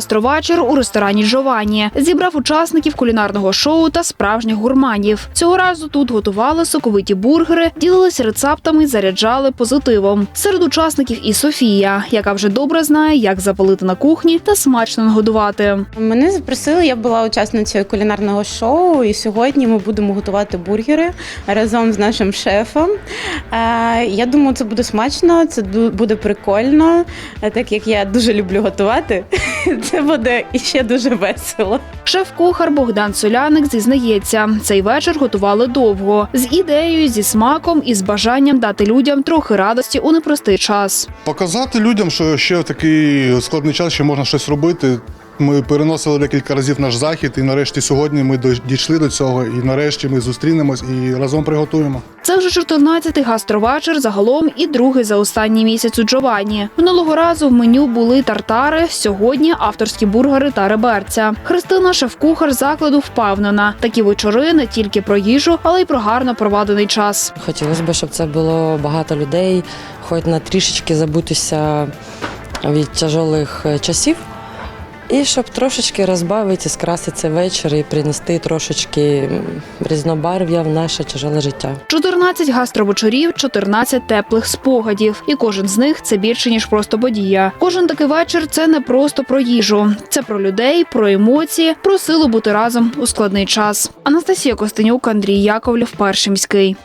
гастровечір у ресторані Джованні зібрав учасників кулінарного шоу та справжніх гурманів. Цього разу тут готували соковиті бургери, ділилися рецептами, заряджали позитивом. Серед учасників і Софія, яка вже добре знає, як запалити на кухні та смачно нагодувати. Мене запросили, я була учасницею кулінарного шоу, і сьогодні ми будемо готувати бургери разом з нашим шефом. Е, Я думаю, це буде смачно, це буде прикольно. Так як я дуже люблю готувати, це буде іще дуже весело. Шеф-кухар Богдан Соляник зізнається, цей вечір готували довго з ідеєю, зі смаком і з бажанням дати людям трохи радості у непростий час. Показати людям, що ще в такий складний час ще можна щось робити. Ми переносили декілька разів наш захід, і нарешті сьогодні ми дійшли до цього. І нарешті ми зустрінемось і разом приготуємо. Це вже 14-й гастровечір загалом і другий за останній місяць у Джованні. Минулого разу в меню були тартари. Сьогодні авторські бургери та реберця. Христина, шеф-кухар закладу, впевнена. Такі вечори не тільки про їжу, але й про гарно проведений час. Хотілося б, щоб це було багато людей, хоч на трішечки забутися від тяжелих е, часів. І щоб трошечки розбавити, скрасити цей вечір і принести трошечки різнобарв'я в наше тяжеле життя. 14 гастровечорів, 14 теплих спогадів, і кожен з них це більше ніж просто подія. Кожен такий вечір це не просто про їжу, це про людей, про емоції, про силу бути разом у складний час. Анастасія Костенюк, Андрій Яковлів, перший міський.